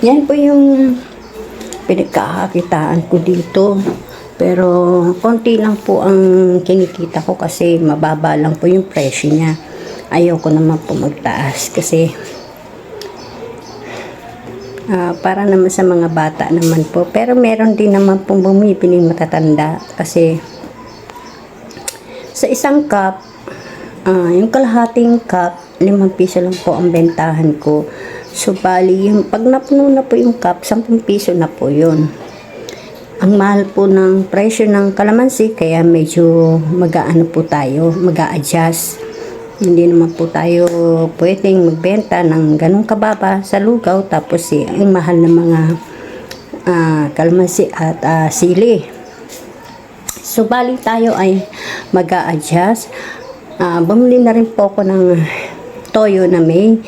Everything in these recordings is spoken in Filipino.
Yan po yung pinagkakakitaan ko dito. Pero konti lang po ang kinikita ko kasi mababa lang po yung presyo niya. Ayoko naman po magtaas kasi ah, para naman sa mga bata naman po. Pero meron din naman pong bumibiling matatanda kasi sa isang cup, ah, yung kalahating cup, limang piso lang po ang bentahan ko. So, bali, yung, pag napuno na po yung cup, 10 piso na po yun. Ang mahal po ng presyo ng kalamansi, kaya medyo mag-aano po tayo, mag-a-adjust. Hindi naman po tayo pwedeng magbenta ng ganong kababa sa lugaw, tapos eh, ang mahal ng mga ah, kalamansi at ah, sili. So, bali tayo ay mag adjust Ah, bumili na rin po ako ng toyo na may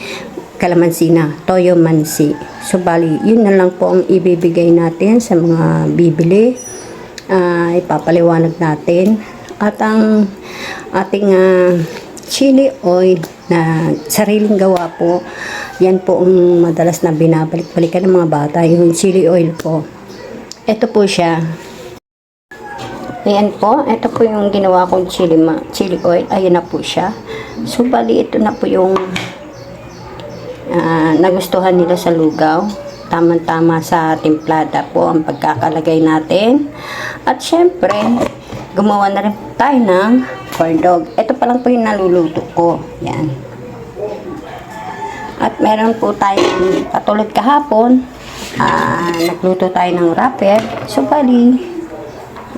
kalamansi na, toyo mansi. So, bali, yun na lang po ang ibibigay natin sa mga bibili. Ah, ipapaliwanag natin. At ang ating ah, chili oil na sariling gawa po, yan po ang madalas na binabalik-balikan ng mga bata, yung chili oil po. Ito po siya. Ayan po, ito po yung ginawa kong chili, ma chili oil. Ayan na po siya. So, bali, ito na po yung ah, nagustuhan nila sa lugaw. Tama-tama sa timplada po ang pagkakalagay natin. At syempre, gumawa na rin tayo ng corn dog. Ito pa lang po yung naluluto ko. Yan. At meron po tayong katulad kahapon, ah, nagluto tayo ng wrapper. So, bali,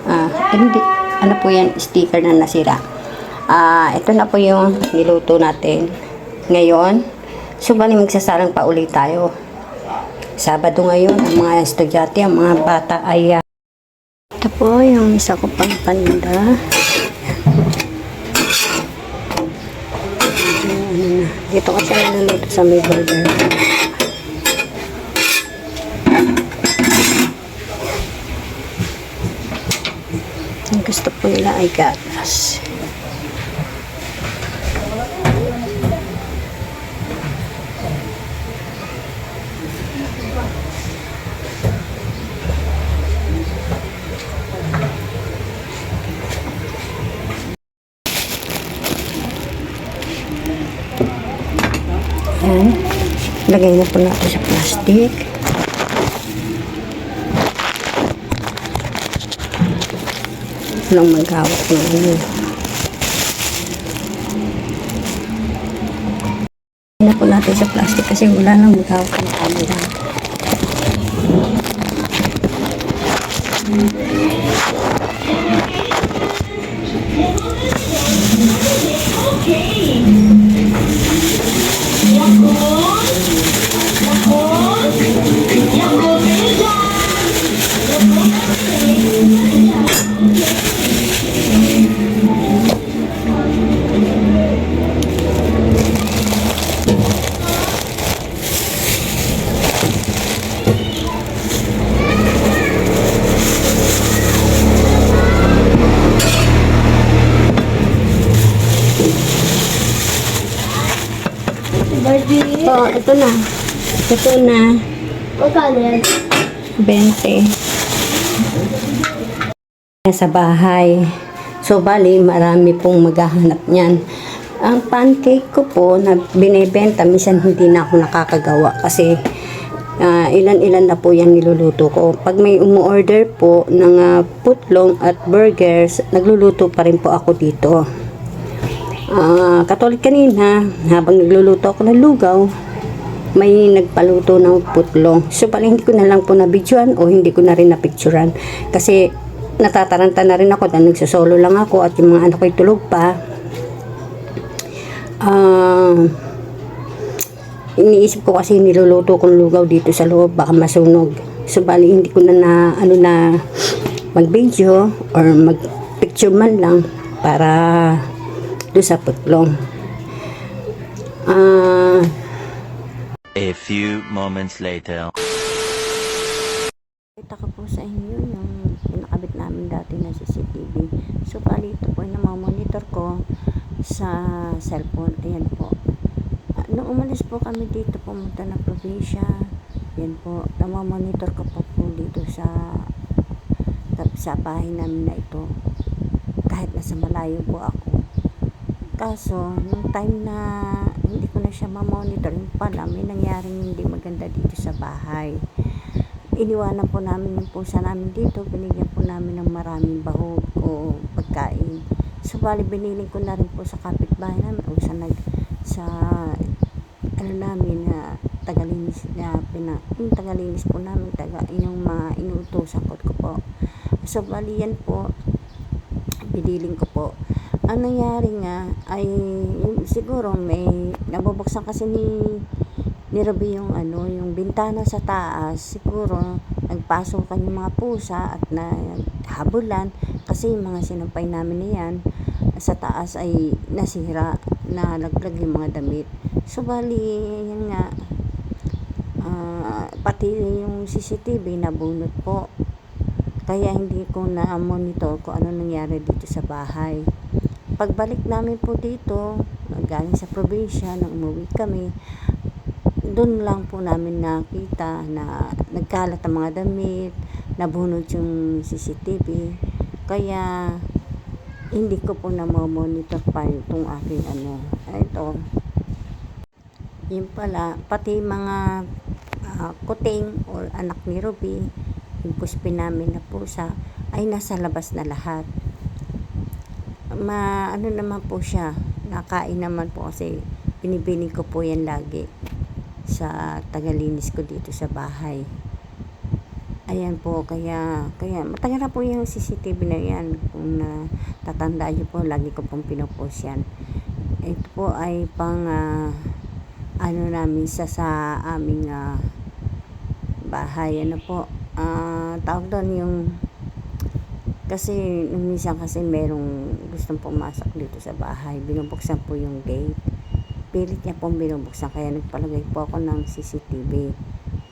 Ah, hindi, ano po yan, sticker na nasira. Ah, ito na po yung niluto natin ngayon. So, bali magsasalang pa ulit tayo. Sabado ngayon, ang mga estudyante, ang mga bata ay... ah, ito po yung isa ko pang paninda. Dito kasi naluluto sa may burger. Ang gusto po nila ay gatas. Yan. Lagay na po natin sa plastic. Walang magawak ng ano. Lagay na po natin sa plastic kasi wala nang magawak ng camera. Ito na. Ito na. Magkano yan? 20. Sa bahay. So, bali, marami pong maghahanap niyan. Ang pancake ko po na binibenta, minsan hindi na ako nakakagawa kasi ah, ilan-ilan na po yan niluluto ko. Pag may umu-order po ng ah, putlong at burgers, nagluluto pa rin po ako dito. Ah, katulad kanina, habang nagluluto ako ng lugaw, may nagpaluto ng putlong. So, pala hindi ko na lang po nabidyoan o hindi ko na rin napicturan. Kasi, natataranta na rin ako dahil nagsosolo lang ako at yung mga anak ko'y tulog pa. Ah, iniisip ko kasi niluluto kong lugaw dito sa loob, baka masunog. So, bali, hindi ko na na, ano na, mag-video or mag-picture man lang para doon sa putlong. Ah, A few moments later. Kita ko po sa inyo yung pinakabit namin dati na CCTV. So, bali ito po yung monitor ko sa cellphone. Ayan po. Ah, Nung umalis po kami dito, pumunta ng probinsya. Yan po, namamonitor ko po po dito sa sa bahay namin na ito. Kahit nasa malayo po ako. Kaso, nung time na na siya mamonitor, yung pala, may nangyaring hindi maganda dito sa bahay. Iniwanan po namin yung pusa namin dito, binigyan po namin ng maraming bahog o pagkain. So, bali, binili ko na rin po sa kapitbahay namin o sa nag, sa, ano namin, na tagalinis na pina, yung tagalinis po namin, taga, yung mga inuutosan ko po. So, bali yan po, biniling ko po. Ang nangyari nga ay siguro may nabubuksan kasi ni ni Ruby yung ano, yung bintana sa taas. Siguro nagpasokan yung mga pusa at naghabulan kasi yung mga sinampay namin na yan sa taas ay nasira na laglag yung mga damit. So bali yan nga ah, pati yung CCTV nabunot po. Kaya hindi ko na-monitor kung ano nangyari dito sa bahay. Pagbalik namin po dito, galing sa probinsya, nang umuwi kami, doon lang po namin nakita na nagkalat ang mga damit, nabunod yung CCTV. Kaya, hindi ko po na monitor pa itong aking ano. Ito, yun pala, pati mga ah, kuting or anak ni Ruby, yung namin na pusa, ay nasa labas na lahat. Ma, ano naman po siya, nakain naman po kasi binibining ko po yan lagi sa tagalinis ko dito sa bahay. Ayan po, kaya, kaya matagal na po yung CCTV na yan. Kung na, tatandaan niyo po, lagi ko pong pinupost yan. Ito po ay pang, ah, ano namin sa, sa aming ah, bahay. Ano po, ah, tawag doon yung, kasi nung minsan kasi merong gustong pumasok dito sa bahay. Binubuksan po yung gate pilit niya pong binubuksan kaya nagpalagay po ako ng CCTV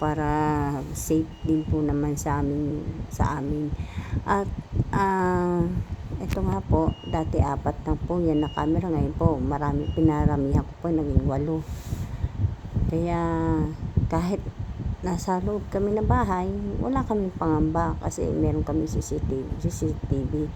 para safe din po naman sa amin sa amin at ah ito nga po dati apat na po yan na camera ngayon po marami pinaramihan ko po naging walo kaya kahit nasa loob kami ng bahay wala kaming pangamba kasi meron kami CCTV CCTV